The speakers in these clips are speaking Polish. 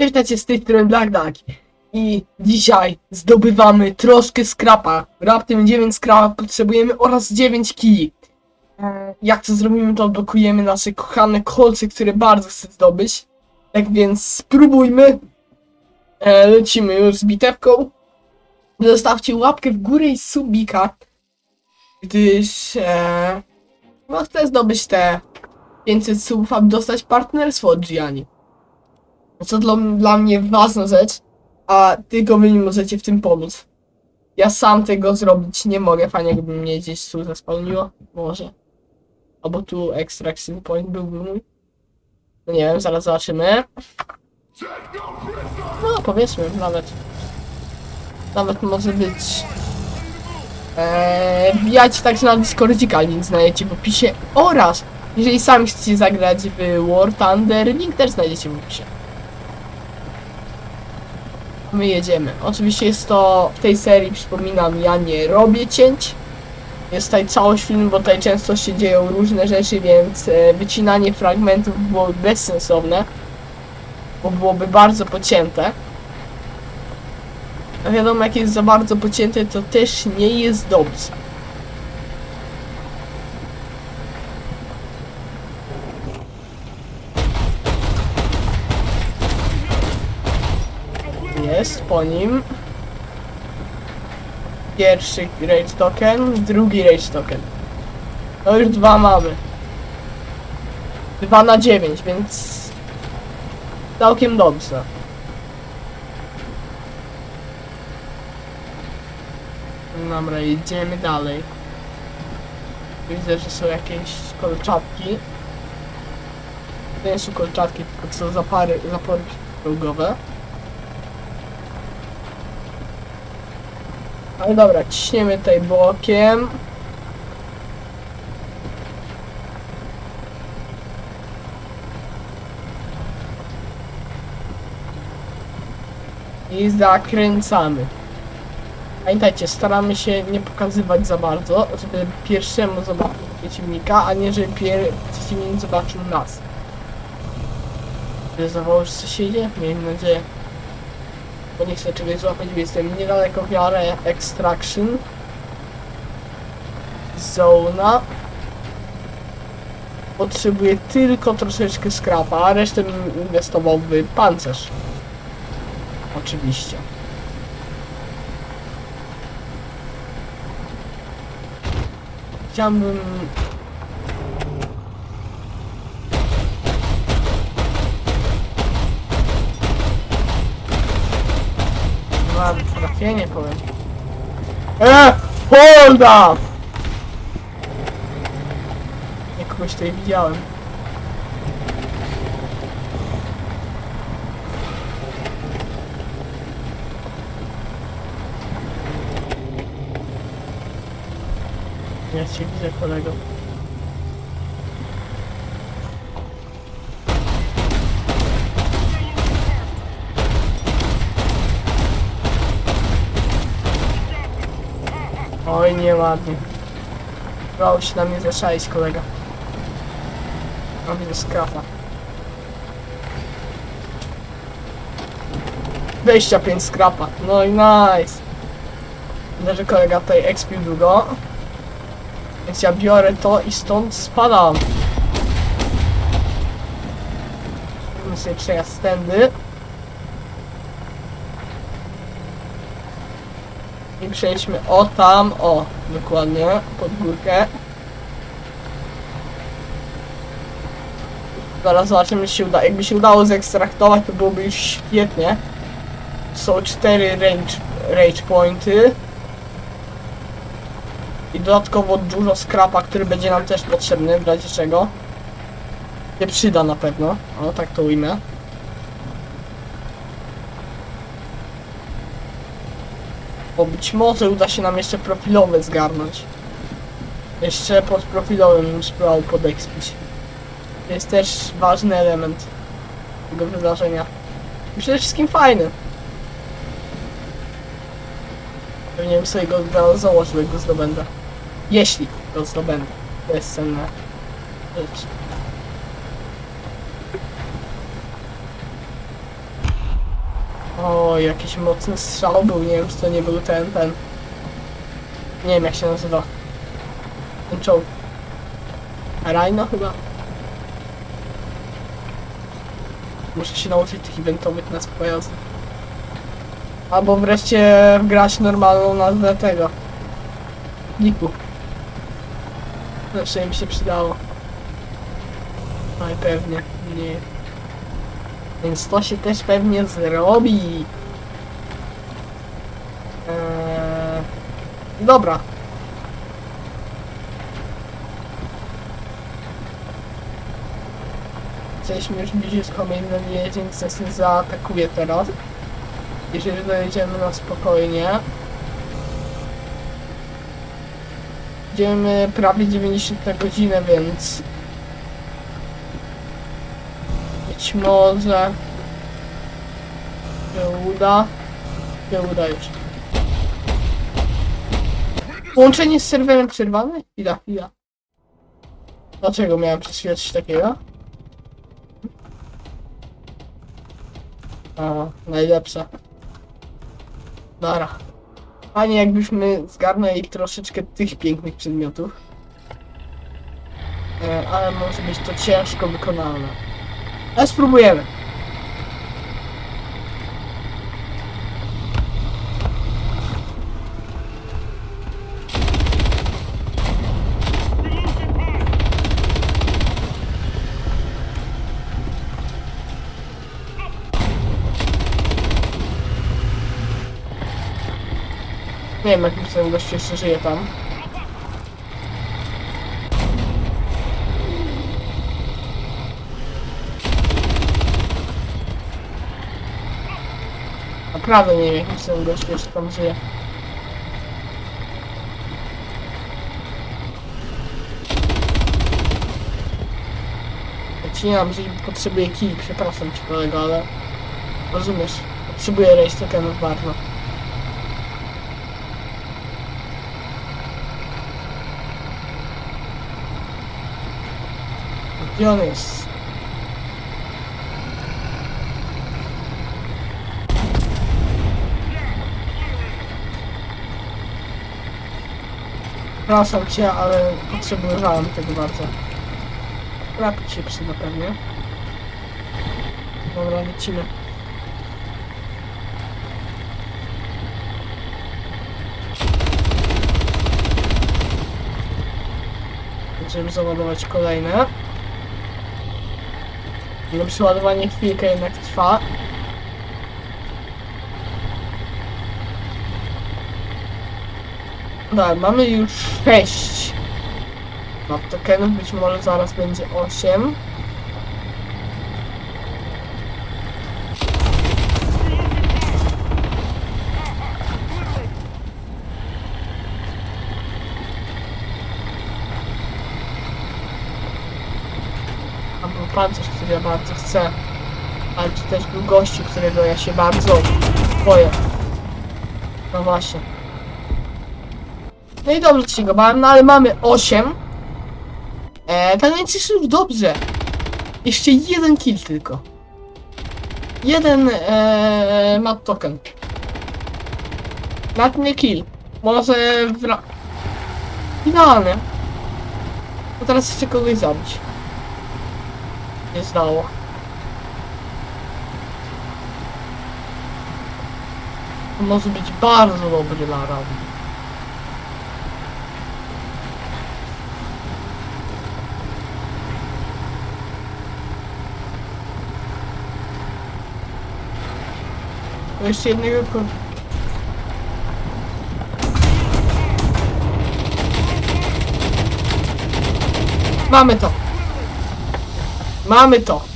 Witajcie z tej strony Black Duck. I dzisiaj zdobywamy troszkę skrapa. Raptem 9 skrapa potrzebujemy oraz 9 kili. E, Jak to zrobimy, to odblokujemy nasze kochane kolce, które bardzo chcę zdobyć. Tak więc spróbujmy. E, Lecimy już z bitewką. Zostawcie łapkę w górę i subika. Gdyż e, no, chcę zdobyć te 500 subów, aby dostać partnerstwo od Gianni. Co dla, dla mnie ważna rzecz, a tylko wy mi możecie w tym pomóc. Ja sam tego zrobić nie mogę, fajnie jakby mnie gdzieś tu zespałniło, może. Albo tu extraction point byłby mój. No nie wiem, zaraz zobaczymy. No powiedzmy, nawet. Nawet może być... Eee, wbijajcie także na Discordzika, link znajdziecie w opisie oraz jeżeli sami chcecie zagrać w War Thunder, link też znajdziecie w opisie my jedziemy. Oczywiście jest to w tej serii, przypominam, ja nie robię cięć. Jest tutaj całość filmu, bo tutaj często się dzieją różne rzeczy, więc e, wycinanie fragmentów byłoby bezsensowne, bo byłoby bardzo pocięte. A wiadomo, jak jest za bardzo pocięte, to też nie jest dobrze. Jest po nim. Pierwszy rage token, drugi rage token. No już dwa mamy. Dwa na dziewięć, więc całkiem dobrze. Dobra, idziemy dalej. Widzę, że są jakieś kolczatki. To nie są kolczatki, tylko są zapary, zapory progowe. Ale dobra, ciśniemy tutaj bokiem. I zakręcamy. Pamiętajcie, staramy się nie pokazywać za bardzo, żeby pierwszemu zobaczyć przeciwnika, a nie żeby pier przeciwnik zobaczył nas. Zdawało, że coś się dzieje? Miejmy nadzieję bo nie chcę czegoś złapać, bo jestem niedaleko w miarę extraction. Zona. Potrzebuję tylko troszeczkę skrapa, a resztę inwestował w pancerz. Oczywiście. Chciałbym Mam trafienie, powiem. E! Hold up! Ja kogoś tutaj widziałem. Ja cię widzę, kolego. Oj, nieładnie. Próbował się na mnie zaszalić, kolega. Mam widzę skrapa. 25 skrapa. No i nice. Widzę, że kolega tutaj expił długo. Więc ja biorę to i stąd spadam. Sobie przejazd tędy. I przejdźmy o tam, o, dokładnie, pod górkę. Zaraz zobaczymy, czy się uda. Jakby się udało zekstraktować, to byłoby już świetnie. Są cztery range, rage pointy. I dodatkowo dużo skrapa, który będzie nam też potrzebny, w razie czego. Nie przyda na pewno, o tak to ujmę. Bo być może uda się nam jeszcze profilowe zgarnąć. Jeszcze pod profilowym spróbował podekspić. To jest też ważny element tego wydarzenia. I przede wszystkim fajny. Pewnie bym sobie go za- założył, jak go zdobędę. Jeśli go zdobędę. To jest cenna rzecz. Jakiś mocny strzał był, nie wiem czy to nie był ten, ten. Nie wiem jak się nazywa. Ten czołg. Rhino chyba? Muszę się nauczyć tych eventowych nazw pojazdów. Albo wreszcie grać normalną nazwę tego. Niku. Zawsze im się przydało. Najpewnie nie. Więc to się też pewnie zrobi. Eee, dobra. Jesteśmy już blisko main więc nas nie zaatakuje teraz. Jeżeli dojedziemy na spokojnie. Idziemy prawie 90 na godzinę, więc być może się uda. Nie uda już. Połączenie z serwerem przerwane? Chwila, chwila. Dlaczego miałem przez chwilę coś takiego? A, najlepsze. Dobra. Fajnie jakbyśmy zgarnęli troszeczkę tych pięknych przedmiotów. E, ale może być to ciężko wykonalne. Ale spróbujemy. Wiem jakim cudem gościu jeszcze żyje tam. Naprawdę nie wiem jakim cudem gościu jeszcze tam żyje. Odcinam, że potrzebuję kij, przepraszam cię kolego, ale rozumiesz, potrzebuję rejs tokenów bardzo. Jest? Przepraszam cię, ale potrzebowałem tego bardzo. Rapid się przyda pewnie. Dobra, lecimy. Będziemy załadować kolejne. No przeładowanie chwilkę jednak trwa. Dobra, mamy już 6 map tokenów, być może zaraz będzie 8. A był pancerz, który Ale tu też był gościu, którego ja się bardzo boję. No właśnie. No i dobrze się go bałem, no ale mamy 8. Eee, tak więc jest już dobrze. Jeszcze jeden kill tylko. Jeden eee, mat token. Mat nie kill. Może wra... Idealne. To teraz jeszcze kogoś zabić. Nie zdało. To może być bardzo dobry dla. To Jeszcze jednego Mamy to. Mamy to.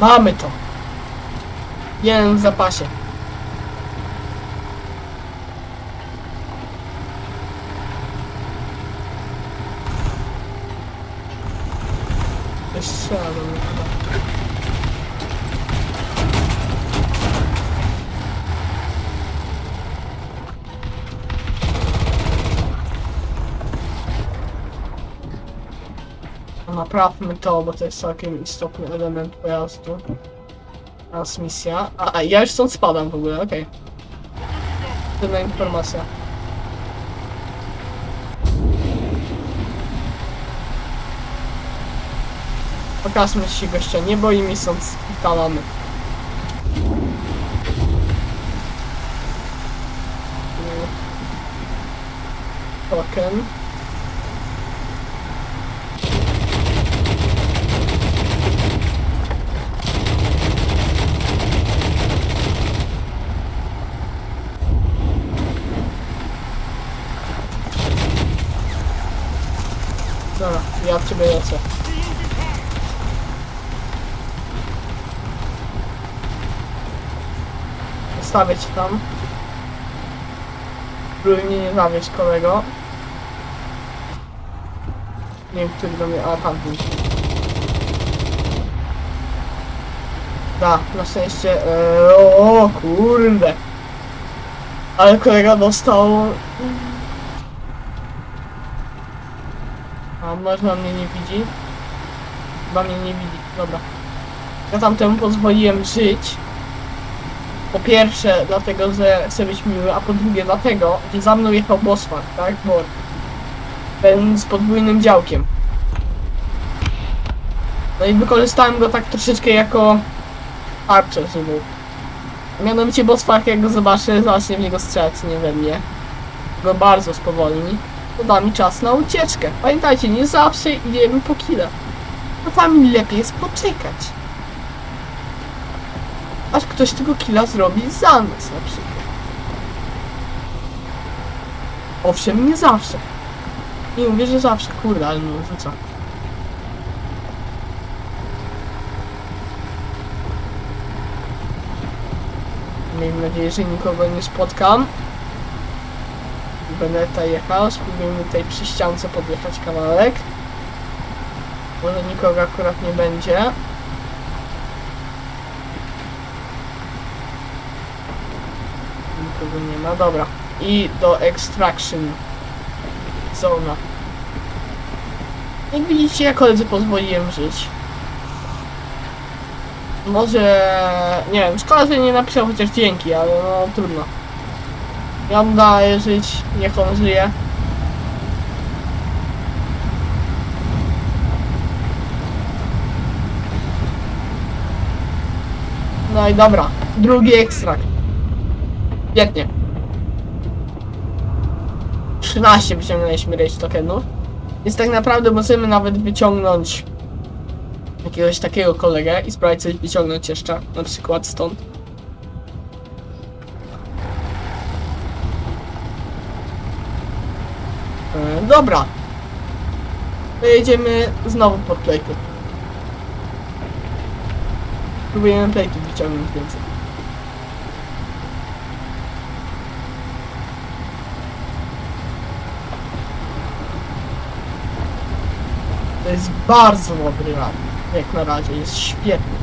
Mamy to. Jeden w zapasie. Jeszcze. Naprawmy to, bo to jest całkiem istotny element pojazdu. Teraz misja. A, a ja już stąd spadam w ogóle, okej. Jedna informacja. Pokażmy się gościa, nie boi mi stąd spitalamy. Token. Dobra, ja w ciebie lecę. Cię tam. Próbuj mnie nie zawieść kolego. Nie wiem, który do mnie... A, tamten. Da, na szczęście... E, o, kurde. Ale kolega dostał... A może on mnie nie widzi? Chyba mnie nie widzi, dobra. Ja tamtemu pozwoliłem żyć. Po pierwsze, dlatego, że chcę być miły, a po drugie dlatego, że za mną jechał Bosman, tak? Bo ten z podwójnym działkiem. No i wykorzystałem go tak troszeczkę jako Archer, żeby... Mianowicie Bosman, jak go zobaczy, zacznie w niego strzelać, nie we mnie. Go bardzo spowolni. To da mi czas na ucieczkę. Pamiętajcie, nie zawsze idziemy po killa. Czasami lepiej jest poczekać. Aż ktoś tego killa zrobi za nas na przykład. Owszem, nie zawsze. Nie mówię, że zawsze, kurde, ale no rzucam. Miejmy nadzieję, że nikogo nie spotkam. Będę tutaj jechał, spróbujemy tutaj przy ściance podjechać kawałek. Może nikogo akurat nie będzie. Nikogo nie ma, dobra. I do extraction zona. Jak widzicie, ja koledzy pozwoliłem żyć. Może, nie wiem, szkoda, że nie napisał chociaż dzięki, ale no trudno. Ja mu daję żyć, niech on żyje. No i dobra, drugi ekstrakt. Świetnie. 13 wyciągnęliśmy rage tokenów. Więc tak naprawdę możemy nawet wyciągnąć jakiegoś takiego kolegę i spróbować coś wyciągnąć jeszcze, na przykład stąd. E, dobra. To jedziemy znowu pod plejty. Próbujemy plejty wyciągnąć więcej. To jest bardzo dobry rad. Jak na razie, jest świetny.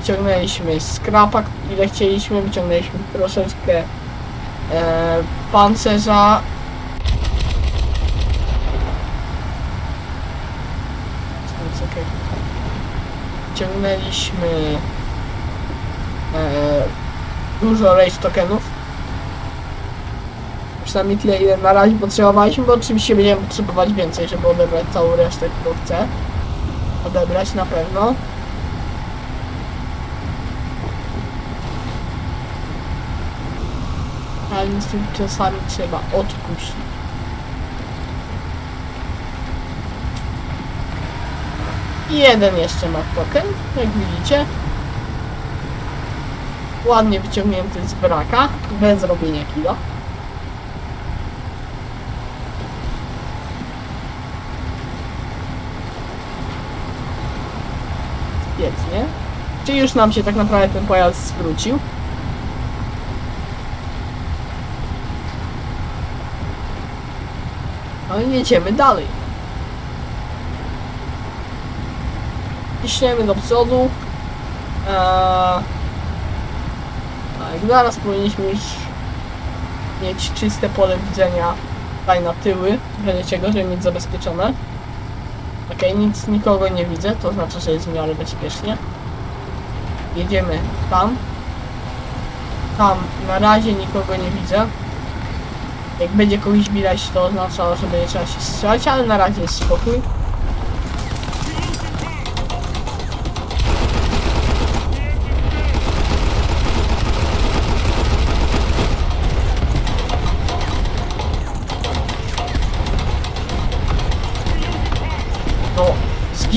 Wyciągnęliśmy skrapa, ile chcieliśmy, wyciągnęliśmy troszeczkę e, pancerza. Wyciągnęliśmy e, dużo rage tokenów. Przynajmniej tyle, ile na razie potrzebowaliśmy, bo oczywiście będziemy potrzebować więcej, żeby odebrać całą resztę, którą chcę odebrać na pewno. Ale niestety czasami trzeba odpuścić. I jeden jeszcze ma token, jak widzicie. Ładnie wyciągnięty z braka, bez robienia kilo. Świetnie. Czyli już nam się tak naprawdę ten pojazd zwrócił. No i jedziemy dalej. Ciśniemy do przodu. Eee, tak, zaraz powinniśmy już mieć czyste pole widzenia tutaj na tyły, w razie czego, żeby mieć zabezpieczone. Okej, nic, nikogo nie widzę, to znaczy, że jest w miarę bezpiecznie. Jedziemy tam. Tam na razie nikogo nie widzę. Jak będzie kogoś widać, to oznacza, że będzie trzeba się strzelać, ale na razie jest spokój.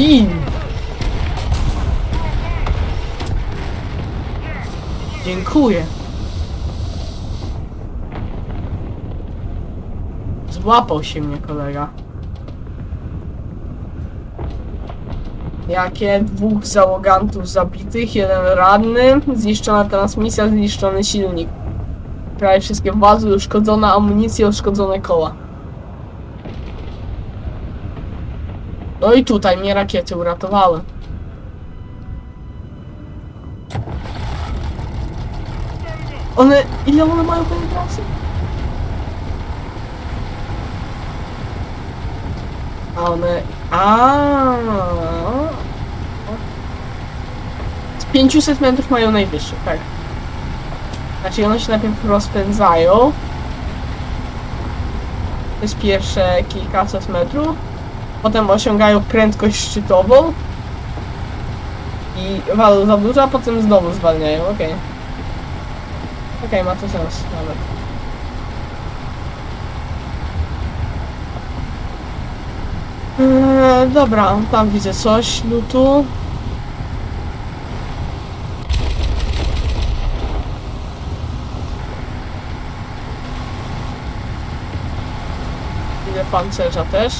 Zgin! Dziękuję. Złapał się mnie kolega. Jakie dwóch załogantów zabitych, jeden ranny, zniszczona transmisja, zniszczony silnik. Prawie wszystkie wazy, uszkodzona amunicja, uszkodzone koła. No i tutaj mnie rakiety uratowały. One, ile one mają penetracji? A one, a Z 500 metrów mają najwyższy, tak. Znaczy one się najpierw rozpędzają. To jest pierwsze kilkaset metrów. Potem osiągają prędkość szczytową. I walą za dużo, a potem znowu zwalniają, okej. Okej, ma to sens nawet. Eee, dobra, tam widzę coś, lutu. Widzę pancerza też.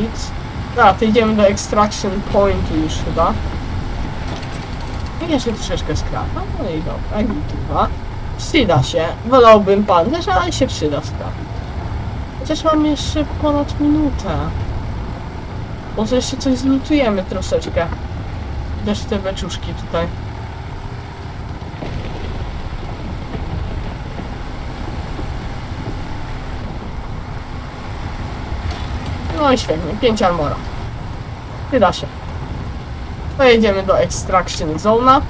Nic. A, to idziemy do Extraction Pointu już chyba. I jeszcze troszeczkę skrapa. No i dobra, gituwa. Przyda się. Wolałbym pancerz, ale się przyda skrap. Chociaż mam jeszcze ponad minutę. Może jeszcze coś zlutujemy troszeczkę. Też te beczuszki tutaj. No i świetnie, 5 armora. Wyda się. Pojedziemy do Extraction Zona.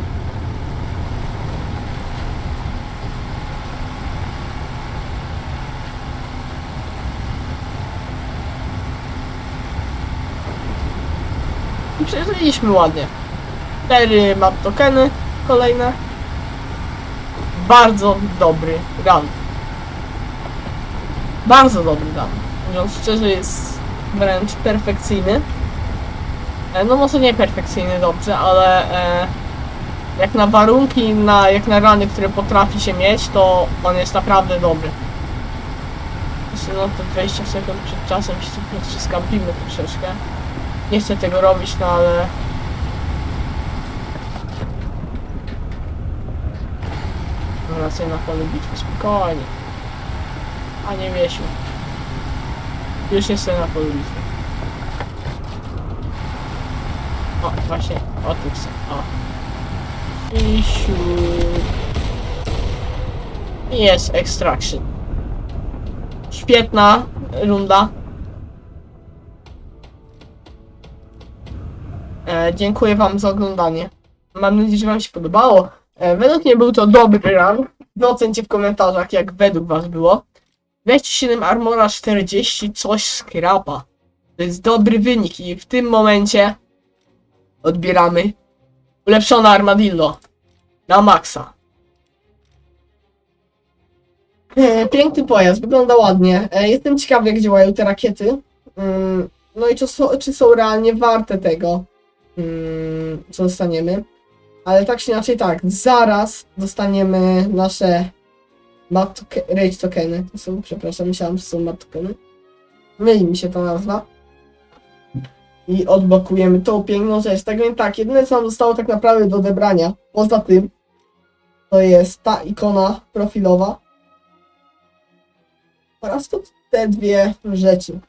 I przeżyliśmy ładnie. 4 map tokeny kolejne. Bardzo dobry run. Bardzo dobry run. Mówiąc szczerze, jest wręcz perfekcyjny. E, No może nie perfekcyjny dobrze, ale e, jak na warunki, na, jak na rany, które potrafi się mieć, to on jest naprawdę dobry. Jeszcze no te 20 sekund przed czasem się skampimy troszeczkę. Nie chcę tego robić, no ale... Wracaj na pole bitwy, spokojnie. A nie wiesiu. Już jestem na bitwy. O, właśnie, o tu chcę, o. I Jest extraction. Świetna runda. E, dziękuję wam za oglądanie. Mam nadzieję, że wam się podobało. E, według mnie był to dobry run. Docencie w komentarzach, jak według was było. 27 armora, 40 coś skrapa. To jest dobry wynik i w tym momencie odbieramy ulepszone armadillo na maksa. E, Piękny pojazd, wygląda ładnie. E, Jestem ciekawy, jak działają te rakiety. Mm, No i czy są, czy są realnie warte tego, mm, co dostaniemy. Ale tak czy inaczej, tak, zaraz dostaniemy nasze Toke- Rage tokeny. To są, przepraszam, myślałem, że są mat tokeny. Myli mi się ta nazwa. I odblokujemy tą piękną rzecz. Tak więc tak, jedyne co nam zostało tak naprawdę do odebrania, poza tym, to jest ta ikona profilowa. Oraz to te dwie rzeczy.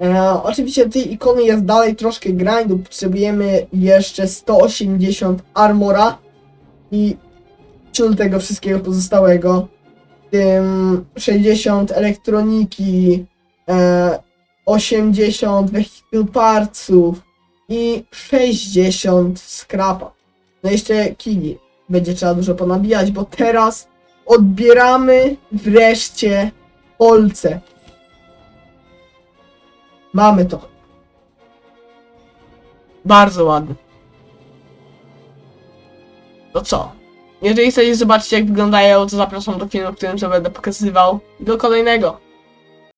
E, oczywiście tej ikony jest dalej troszkę grindu. Potrzebujemy jeszcze 180 armora i ciul tego wszystkiego pozostałego. W tym 60 elektroniki, e, 80 vehicle partsów i 60 scrapa. No jeszcze kili. Będzie trzeba dużo ponabijać, bo teraz odbieramy wreszcie kolce. Mamy to. Bardzo ładnie. To co? Jeżeli chcecie zobaczyć jak wyglądają, to zapraszam do filmu, w którym to będę pokazywał. Do kolejnego.